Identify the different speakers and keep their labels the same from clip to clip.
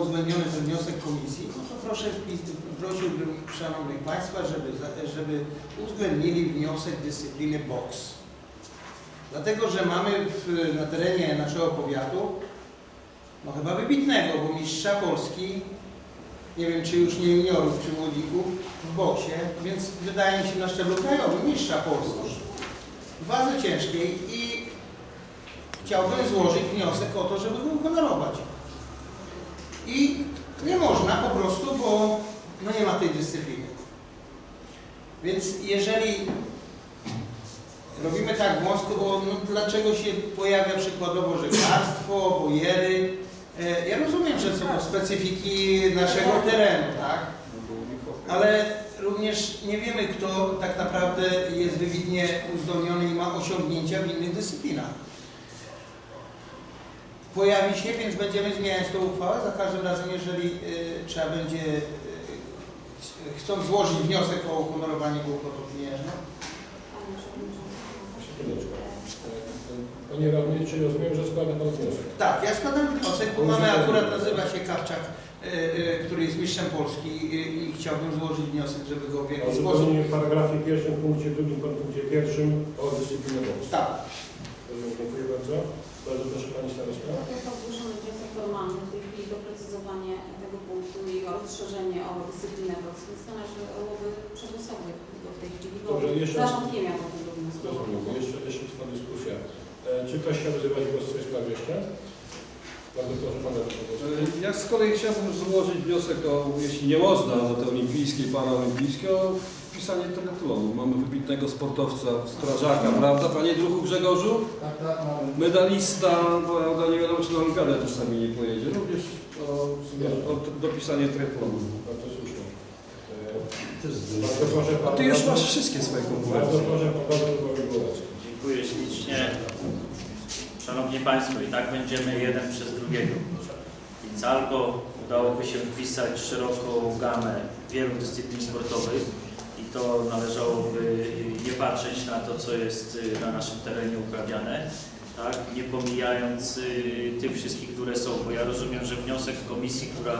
Speaker 1: uwzględniony ten wniosek komisji, no to proszę, prosiłbym Szanownych Państwa, żeby, żeby uwzględnili wniosek dyscypliny boks. Dlatego, że mamy w, na terenie naszego powiatu, no chyba wybitnego, bo mistrza Polski, nie wiem czy już nie juniorów, czy młodzików, w boksie, więc wydaje mi się na szczeblu krajowym mistrza Polski w wadze ciężkiej i chciałbym złożyć wniosek o to, żeby go uhonorować. I nie można po prostu, bo no nie ma tej dyscypliny. Więc jeżeli robimy tak wąsko, bo no, dlaczego się pojawia przykładowo żeglarstwo, bojery, e, ja rozumiem, że są specyfiki naszego terenu, tak? Ale również nie wiemy, kto tak naprawdę jest wybitnie uzdolniony i ma osiągnięcia w innych dyscyplinach. Pojawi się, więc będziemy zmieniać tą uchwałę za każdym razem, jeżeli y, trzeba będzie, y, chcąc złożyć wniosek o uhonorowanie go kwotą pieniężną.
Speaker 2: Chwileczkę. Panie radny, czy rozumiem, że składa pan wniosek?
Speaker 1: Tak, ja składam wniosek, bo mamy akurat, nazywa się Kawczak, y, y, który jest mistrzem Polski y, i chciałbym złożyć wniosek, żeby go w
Speaker 2: O
Speaker 1: jakiś sposób...
Speaker 2: zupełnie w paragrafie pierwszym, punkcie drugim, punkcie pierwszym o dyscyplinie boks.
Speaker 1: Tak,
Speaker 2: Dziękuję bardzo. Bardzo proszę Pani Starosta.
Speaker 3: Został zgłoszony wniosek formalny w tej chwili doprecyzowanie tego punktu i rozszerzenie o dyscyplinę boks, więc należałoby przegłosować go w tej chwili, bo
Speaker 2: Dobrze, jeszcze raz.
Speaker 3: zarząd nie miał takiego wniosku.
Speaker 2: Rozumiem, bo jeszcze, jeszcze trwa dyskusja. E, czy ktoś chciałby zabrać głos w tej sprawie jeszcze? Bardzo proszę Pana Redaktora.
Speaker 4: Ja z kolei chciałbym złożyć wniosek o, jeśli nie można, o te olimpijskie i paraolimpijskie, o wpisanie triatlonu. Mamy wybitnego sportowca, strażaka, prawda, panie druhu Grzegorzu?
Speaker 1: tak, tak, mamy.
Speaker 4: Medalista, prawda, nie wiadomo czy na olimpiadę czasami nie pojedzie. Również o, o dopisanie triatlonu. A ty już masz wszystkie swoje
Speaker 2: Bardzo
Speaker 4: konkurencje.
Speaker 5: Dziękuję ślicznie. Szanowni Państwo, i tak będziemy jeden przez drugiego. Więc albo udałoby się wpisać szeroką gamę wielu dyscyplin sportowych to należałoby nie patrzeć na to, co jest y, na naszym terenie uprawiane, tak? nie pomijając y, tych wszystkich, które są, bo ja rozumiem, że wniosek komisji, która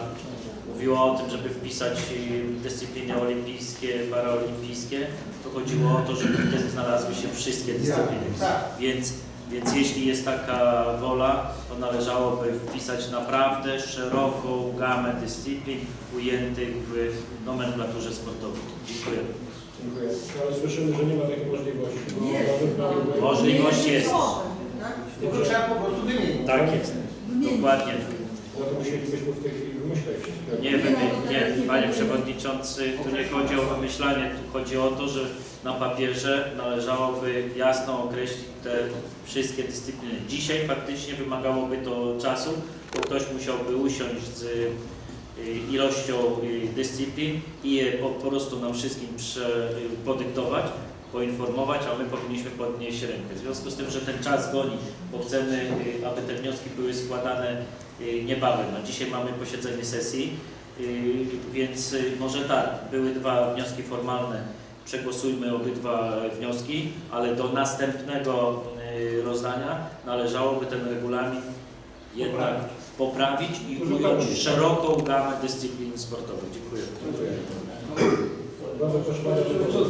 Speaker 5: mówiła o tym, żeby wpisać y, dyscypliny olimpijskie, paraolimpijskie, to chodziło o to, żeby wtedy znalazły się wszystkie dyscypliny.
Speaker 1: Tak.
Speaker 5: Więc, więc jeśli jest taka wola, to należałoby wpisać naprawdę szeroką gamę dyscyplin ujętych w nomenklaturze sportowej. Dziękuję.
Speaker 2: Dziękuję. Ale słyszymy, że nie ma takiej możliwości. bo
Speaker 1: Jest.
Speaker 5: Możliwość jest.
Speaker 1: Tak? Tylko trzeba po prostu wymienić.
Speaker 5: Tak jest. Dokładnie.
Speaker 2: No to musielibyśmy w tej chwili wymyślać.
Speaker 5: Nie, wymy- nie, Panie Przewodniczący, tu nie chodzi o wymyślanie, tu chodzi o to, że na papierze należałoby jasno określić te wszystkie dyscypliny. Dzisiaj faktycznie wymagałoby to czasu, bo ktoś musiałby usiąść z y, ilością y, dyscyplin i je po, prostu nam wszystkim y, podyktować, poinformować, a my powinniśmy podnieść rękę. W związku z tym, że ten czas goni, bo chcemy, aby te wnioski były składane niebawem. A dzisiaj mamy posiedzenie sesji, więc może tak, były dwa wnioski formalne, przegłosujmy obydwa wnioski, ale do następnego y, rozdania należałoby ten regulamin jednak poprawić i ująć szeroką gamę dyscyplin sportowych. Dziękuję.
Speaker 2: Dziękuję.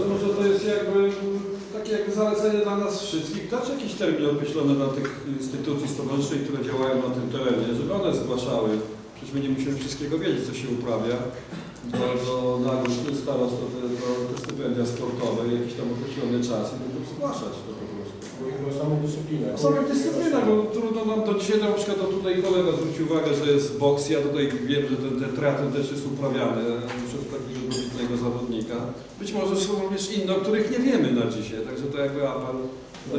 Speaker 4: Może to jest jakby takie jakby zalecenie dla nas wszystkich, dać jakiś termin określony dla tych instytucji stowarzyszeń, które działają na tym terenie, żeby one zgłaszały. Przecież my nie musimy wszystkiego wiedzieć, co się uprawia. Do, do nagród starost, do, do, do stypendia sportowe, jakiś tam określony czas i będą zgłaszać to po prostu.
Speaker 2: Samej dyscyplinie.
Speaker 4: Sama dyscyplina, bo trudno nam do dzisiaj na przykład to tutaj kolega zwrócił uwagę, że jest boks, ja tutaj wiem, że ten, ten triatlon też jest uprawiany przez takiego wybitnego zawodnika. Być może są również inne, o których nie wiemy na dzisiaj, także to jakby apel,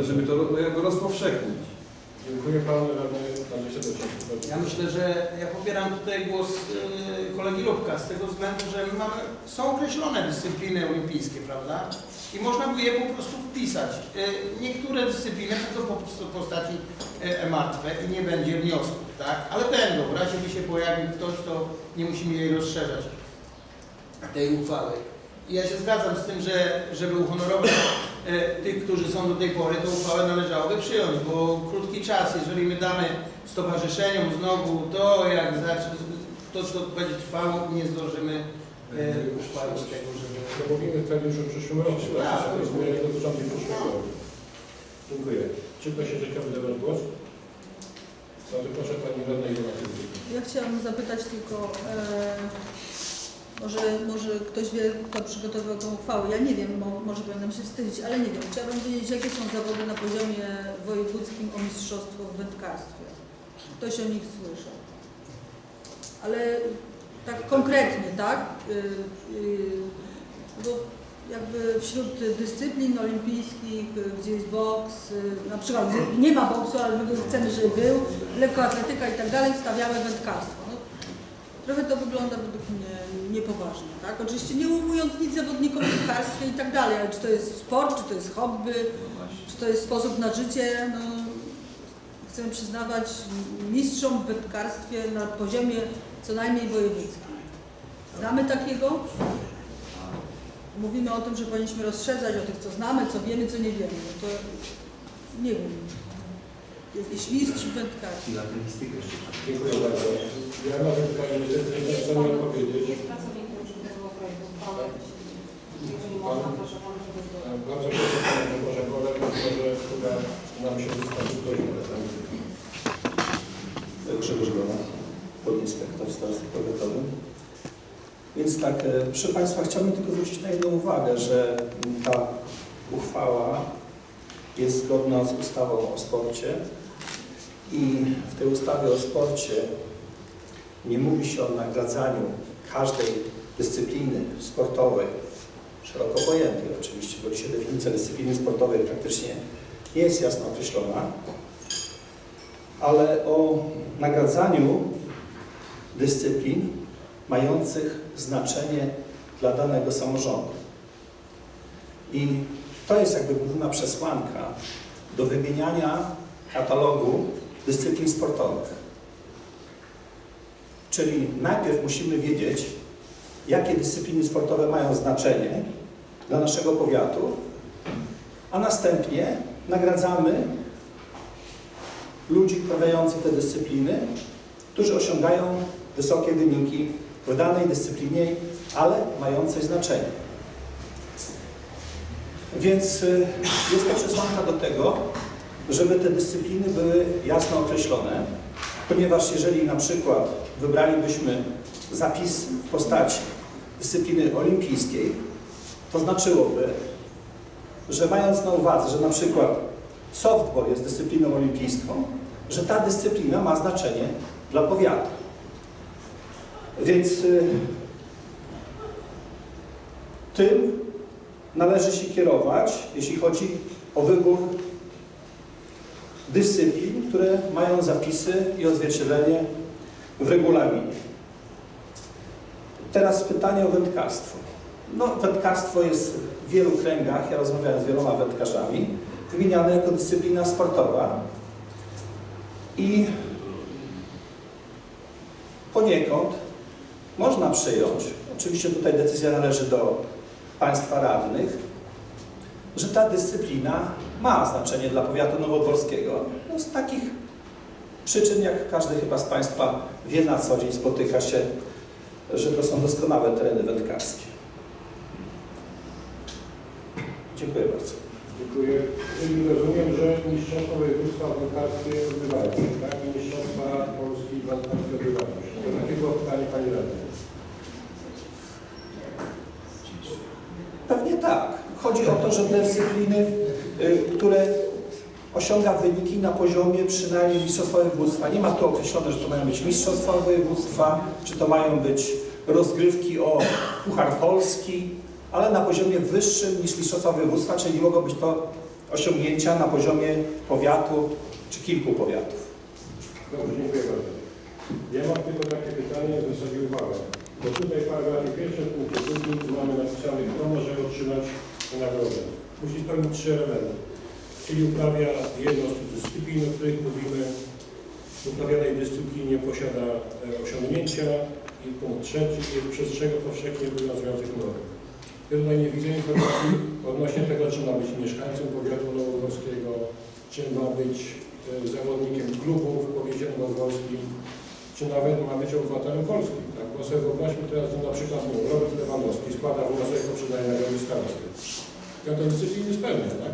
Speaker 4: żeby to no, jakby rozpowszechnić.
Speaker 2: Dziękuję Panu Radny.
Speaker 1: Ja myślę, że ja popieram tutaj głos y, kolegi Lubka z tego względu, że mamy, są określone dyscypliny olimpijskie, prawda? I można by je po prostu wpisać. Y, niektóre dyscypliny będą po prostu w postaci y, martwe i nie będzie wniosków, tak? Ale będą. W razie by się pojawił ktoś, to nie musimy jej rozszerzać tej uchwały. I ja się zgadzam z tym, że żeby uhonorować e, tych, którzy są do tej pory, to uchwałę należałoby przyjąć, bo krótki czas, jeżeli my damy stowarzyszeniom znowu to, jak zac- to, to będzie trwało nie zdążymy e, uchwalić tego, żeby...
Speaker 2: To mówimy wtedy już o przyszłym roku,
Speaker 1: Tak.
Speaker 2: to jest zmiany dotyczące przyszłego roku. Dziękuję. Czy ktoś jeszcze chciałby zabrać głos? Bardzo proszę Pani Radna Iwona.
Speaker 6: Ja chciałam zapytać tylko, e, może, może ktoś wie, kto przygotował tą uchwałę. Ja nie wiem, mo, może powinnam się wstydzić, ale nie wiem. Chciałabym wiedzieć, jakie są zawody na poziomie wojewódzkim o mistrzostwo w wędkarstwie. Ktoś o nich słyszał. Ale tak konkretnie, tak? Y, y, bo jakby wśród dyscyplin olimpijskich, y, gdzie jest boks, na przykład nie ma boksu, ale my go chcemy, żeby był, lekkoatletyka i tak dalej, wstawiamy wędkarstwo. No, trochę to wygląda według mnie niepoważnie, tak? Oczywiście nie ujmując nic zawodnikom w wędkarstwie i tak dalej, ale czy to jest sport, czy to jest hobby, czy to jest sposób na życie, no chcę przyznawać mistrzom w wędkarstwie na poziomie co najmniej wojewódzkim. Znamy takiego? Mówimy o tym, że powinniśmy rozszerzać o tych, co znamy, co wiemy, co nie wiemy. No to nie wiem. Jakiś mistrz w wędkarstwie.
Speaker 2: Dziękuję bardzo. Ja nawet Pani niestety nie chcę mi odpowiedzieć.
Speaker 3: Jest pracownikiem przygotowego projektu uchwały. Jeżeli można, proszę Pana, żeby.
Speaker 2: Bardzo proszę Grzegorza Gorę, może chyba nam się wystarczy
Speaker 7: Grzegorz Gona, podinspektor Starostwa Powiatowym. Więc tak, e, proszę Państwa, chciałbym tylko zwrócić na jedną uwagę, że ta uchwała jest zgodna z ustawą o sporcie i w tej ustawie o sporcie nie mówi się o nagradzaniu każdej dyscypliny sportowej, szeroko pojętej oczywiście, bo dzisiaj definicja dyscypliny sportowej praktycznie nie jest jasno określona, ale o nagradzaniu dyscyplin mających znaczenie dla danego samorządu. I to jest jakby główna przesłanka do wymieniania katalogu dyscyplin sportowych. Czyli najpierw musimy wiedzieć, jakie dyscypliny sportowe mają znaczenie dla naszego powiatu, a następnie nagradzamy ludzi uprawiających te dyscypliny, którzy osiągają wysokie wyniki w danej dyscyplinie, ale mającej znaczenie. Więc y, jest to przesłanka do tego, żeby te dyscypliny były jasno określone, ponieważ jeżeli na przykład wybralibyśmy zapis w postaci dyscypliny olimpijskiej, to znaczyłoby, że mając na uwadze, że na przykład softball jest dyscypliną olimpijską, że ta dyscyplina ma znaczenie dla powiatu. Więc y, tym należy się kierować, jeśli chodzi o wybór dyscyplin, które mają zapisy i odzwierciedlenie w regulaminie. Teraz pytanie o wędkarstwo. No, wędkarstwo jest w wielu kręgach, ja rozmawiałem z wieloma wędkarzami, wymieniane jako dyscyplina sportowa i poniekąd można przyjąć, oczywiście tutaj decyzja należy do Państwa radnych, że ta dyscyplina ma znaczenie dla powiatu nowodworskiego. No z takich przyczyn, jak każdy chyba z Państwa wie na co dzień, spotyka się, że to są doskonałe tereny wędkarskie. Dziękuję bardzo.
Speaker 2: Dziękuję. Czyli rozumiem, że Mistrzostwa Województwa w wędkarstwie odbywają się, tak? Mistrzostwa Polski w wędkarstwie odbywają się. To takie było pytanie Pani Radnej.
Speaker 7: Pewnie tak. Chodzi o to, że te dyscypliny, y, które osiąga wyniki na poziomie przynajmniej mistrzostwa województwa. Nie ma tu określone, że to mają być mistrzostwa województwa, czy to mają być rozgrywki o Puchar Polski, ale na poziomie wyższym niż mistrzostwa województwa, czyli mogą być to osiągnięcia na poziomie powiatu czy kilku powiatów.
Speaker 2: Dobrze, dziękuję bardzo. Ja mam tylko takie pytanie, w zasadzie uwagę. Bo tutaj w paragrafie pierwszym punkcie drugim mamy napisane, kto może otrzymać nagrodę. Musi spełnić trzy elementy. Czyli uprawia jedną z tych dyscyplin, o których mówimy. W uprawianej dyscyplinie posiada e, osiągnięcia. I punkt trzeci jest przestrzega powszechnie obowiązujących norm. Ja tutaj nie widzę informacji odnośnie tego, czy ma być mieszkańcem powiatu nowodworskiego, czy ma być e, zawodnikiem klubu w powiecie nowodworskim, czy nawet ma być obywatelem polskim. weźmy teraz na przykład Robert Lewandowski składa wniosek o przyznanie nagrody starosty. I on to dyscypliny spełnia, tak?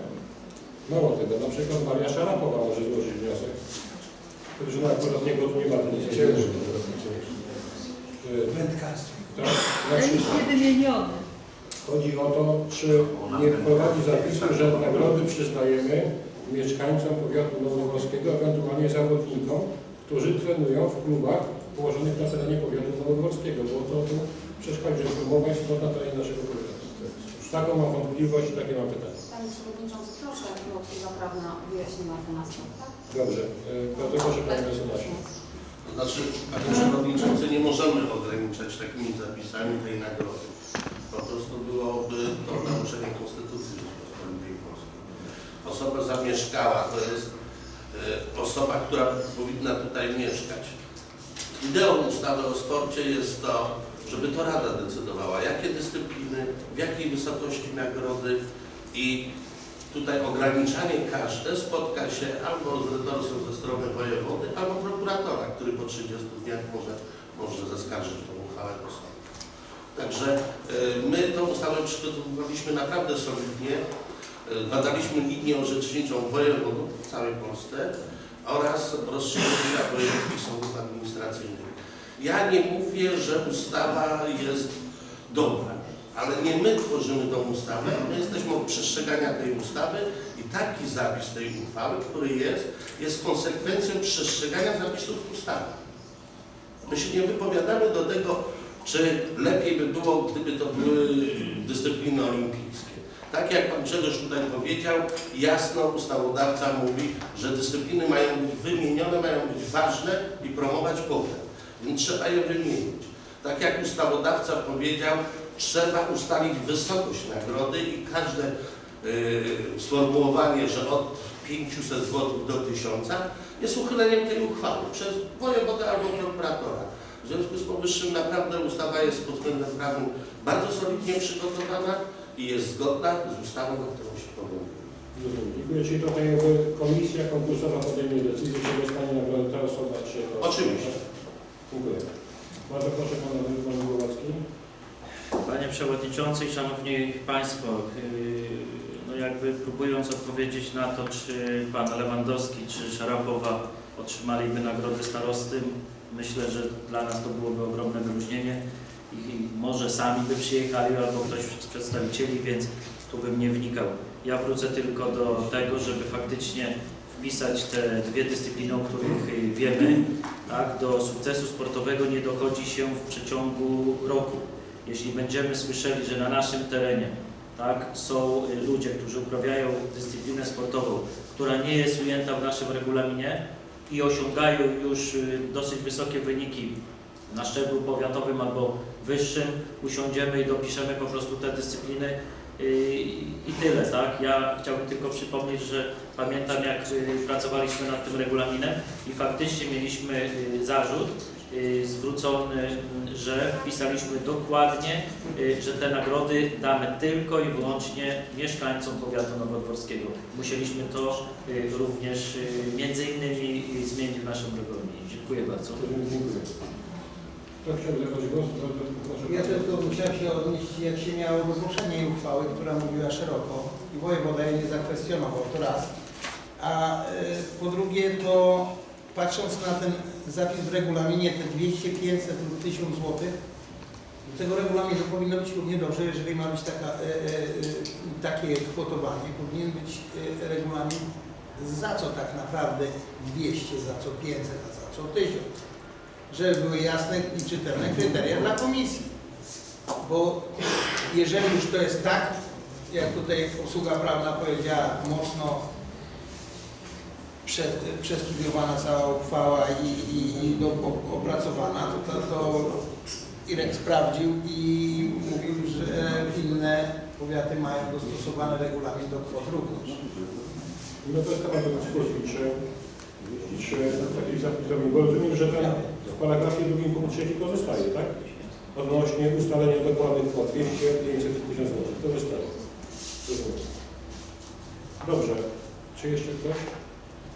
Speaker 2: Mało tego, na przykład Maria Szarapowa może złożyć wniosek. Chociaż no akurat niego tu nie ma nic
Speaker 1: Wędkarstwo.
Speaker 2: Tak, na przykład. Chodzi o to, czy nie wprowadzi zapisu, że nagrody przyznajemy mieszkańcom powiatu nowogórskiego, ewentualnie zawodnikom, którzy trenują w klubach położonych na terenie powiatu nowogórskiego, bo to tu przeszkadza, że umowa jest na terenie naszego powiatu. Taką mam wątpliwość i takie mam pytanie.
Speaker 3: Panie Przewodniczący, proszę, jakby obsługa prawna ten aspekt, tak?
Speaker 2: Dobrze, bardzo proszę Panie Mecenasie.
Speaker 8: To znaczy, Panie Przewodniczący, nie możemy ograniczać takimi zapisami tej nagrody. Po prostu byłoby to naruszenie Konstytucji Rzeczypospolitej Polskiej. Osoba zamieszkała, to jest e, osoba, która powinna tutaj mieszkać. Ideą ustawy o sporcie jest to, żeby to Rada decydowała, jakie dyscypliny, w jakiej wysokości nagrody i tutaj ograniczanie każde spotka się albo z retorsją ze strony wojewody, albo prokuratora, który po 30 dniach może, może zaskarżyć tą uchwałę do sądu. Także y, my tą ustawę przygotowywaliśmy naprawdę solidnie. Y, Badaliśmy linię orzeczniczą wojewodów w całej Polsce oraz rozstrzygnięcia wojewódzkich sądów administracyjnych. Ja nie mówię, że ustawa jest dobra, ale nie my tworzymy tą ustawę, my jesteśmy od przestrzegania tej ustawy i taki zapis tej uchwały, który jest, jest konsekwencją przestrzegania zapisów ustawy. My się nie wypowiadamy do tego, czy lepiej by było, gdyby to były dyscypliny olimpijskie. Tak jak Pan Grzegorz tutaj powiedział, jasno ustawodawca mówi, że dyscypliny mają być wymienione, mają być ważne i promować pogląd. Więc trzeba je wymienić. Tak jak ustawodawca powiedział, trzeba ustalić wysokość nagrody i każde yy, sformułowanie, że od 500 zł do 1000 jest uchyleniem tej uchwały przez wojewodę albo prokuratora. W związku z powyższym naprawdę ustawa jest pod względem prawnym bardzo solidnie przygotowana i jest zgodna z ustawą, na którą się powołuje.
Speaker 2: Dziękuję. Czyli tutaj jakby komisja konkursowa podejmie decyzję, czy dostanie nagrodę ta osoba, czy to...
Speaker 8: Oczywiście.
Speaker 2: Dziękuję. Bardzo proszę Pana Pan Głowacki.
Speaker 5: Panie Przewodniczący, Szanowni Państwo, yy, no jakby próbując odpowiedzieć na to, czy Pan Lewandowski, czy Szarapowa otrzymaliby nagrodę starosty, myślę, że dla nas to byłoby ogromne wyróżnienie i może sami by przyjechali albo ktoś z przedstawicieli, więc tu bym nie wnikał. Ja wrócę tylko do tego, żeby faktycznie wpisać te dwie dyscypliny, o których y, wiemy, tak, do sukcesu sportowego nie dochodzi się w przeciągu roku. Jeśli będziemy słyszeli, że na naszym terenie tak, są y, ludzie, którzy uprawiają dyscyplinę sportową, która nie jest ujęta w naszym regulaminie i osiągają już y, dosyć wysokie wyniki na szczeblu powiatowym albo wyższym, usiądziemy i dopiszemy po prostu te dyscypliny i tyle, tak? Ja chciałbym tylko przypomnieć, że pamiętam jak y, pracowaliśmy nad tym regulaminem i faktycznie mieliśmy y, zarzut y, zwrócony, że wpisaliśmy dokładnie, że te nagrody damy tylko i wyłącznie mieszkańcom powiatu nowodworskiego. Musieliśmy to również między innymi zmienić w naszym regulaminie. Dziękuję bardzo.
Speaker 1: Ja tylko musiałem się odnieść, jak się miało wygłoszenie uchwały, która mówiła szeroko i wojewoda jej nie zakwestionował, to raz. A y, po drugie to patrząc na ten zapis w regulaminie, te 200, 500 lub 1000 zł, do tego regulaminu powinno być równie dobrze, jeżeli ma być taka, y, y, takie kwotowanie, powinien być regulamin za co tak naprawdę 200, za co 500, a za co 1000 żeby były jasne i czytelne kryteria dla komisji. Bo jeżeli już to jest tak, jak tutaj obsługa prawna powiedziała, mocno prze, przestudiowana cała uchwała i, i, i do, opracowana, to, to, to Irek sprawdził i mówił, że inne powiaty mają dostosowany regulamin do kwot również.
Speaker 2: No to jest temat dyskusji, czy, czy taki zapis rozumiem, że ten paragrafie drugim punkt trzeci pozostaje, tak? Odnośnie ustalenia dokładnych kwot 200, 500 i 1000 zł. To. Rozumiem. Dobrze. Czy jeszcze ktoś?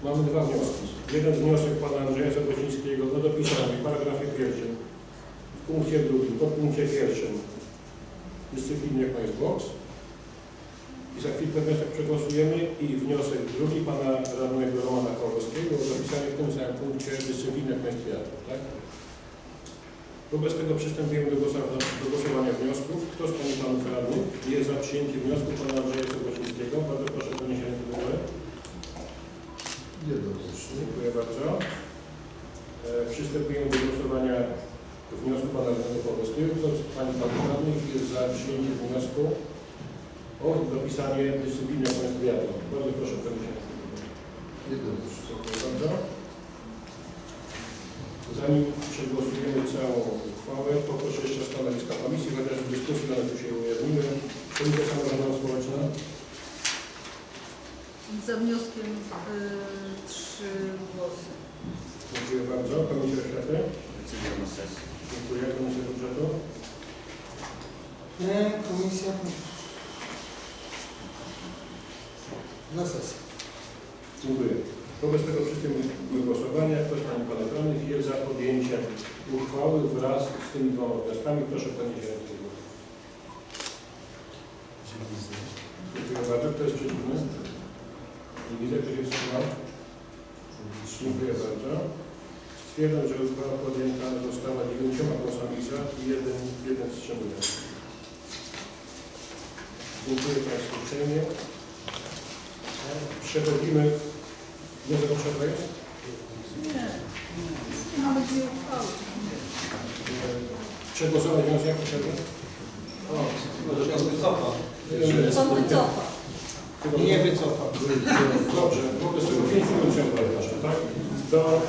Speaker 2: Mamy dwa wnioski. Jeden wniosek pana Andrzeja Zagodzińskiego do dopisania w paragrafie pierwszym w punkcie drugim, pod punkcie pierwszym dyscypliny jak jest boks. Za chwilkę wniosek przegłosujemy i wniosek drugi pana radnego Romana Kowalskiego o zapisanie w tym samym punkcie jest wiatr, tak? Wobec tego przystępujemy do głosowania, do głosowania wniosków. Kto z Pani Panów Radnych jest za przyjęciem wniosku Pana Andrzeja Soboczyńskiego? Bardzo proszę o podniesienie do góry. Dziękuję bardzo. E, Przystępujemy do głosowania wniosku Pana Radnego Pawłowskiego. Kto z Pani Panów Radnych jest za przyjęciem wniosku o dopisanie dyscypliny państw wiatru? Bardzo proszę o podniesienie do góry. Dziękuję bardzo. Zanim przegłosujemy całą uchwałę, poproszę jeszcze stanowiska komisji, chociaż w dyskusji nawet tu się ujawniły. Komisja Samorządowa Społeczna.
Speaker 6: Za wnioskiem y, trzy głosy.
Speaker 2: Dziękuję bardzo. Komisja Oświaty.
Speaker 5: Decyzja na sesji.
Speaker 2: Dziękuję. Komisja Budżetu.
Speaker 1: Nie, komisja na sesję.
Speaker 2: Dziękuję. Wobec tego przystępujemy do głosowania. Kto z Pani Panów Radnych jest za podjęciem uchwały wraz z tymi dwoma wnioskami? Proszę podnieść rękę. Dziękuję bardzo. Kto jest przeciwny? Nie widzę, kto się wstrzymał. Dziękuję bardzo. Stwierdzam, że uchwała podjęta została dziewięcioma głosami za i jeden, jeden wstrzymujący. Dziękuję Państwu uprzejmie. Przechodzimy. Wniosek o przerwę jest?
Speaker 6: Nie, nie mamy dwie uchwały.
Speaker 2: Przegłosować wniosek o przerwę?
Speaker 6: Pan wycofa.
Speaker 1: Nie wycofa.
Speaker 2: Dobrze, wobec tego 5 minut proszę, tak? Do...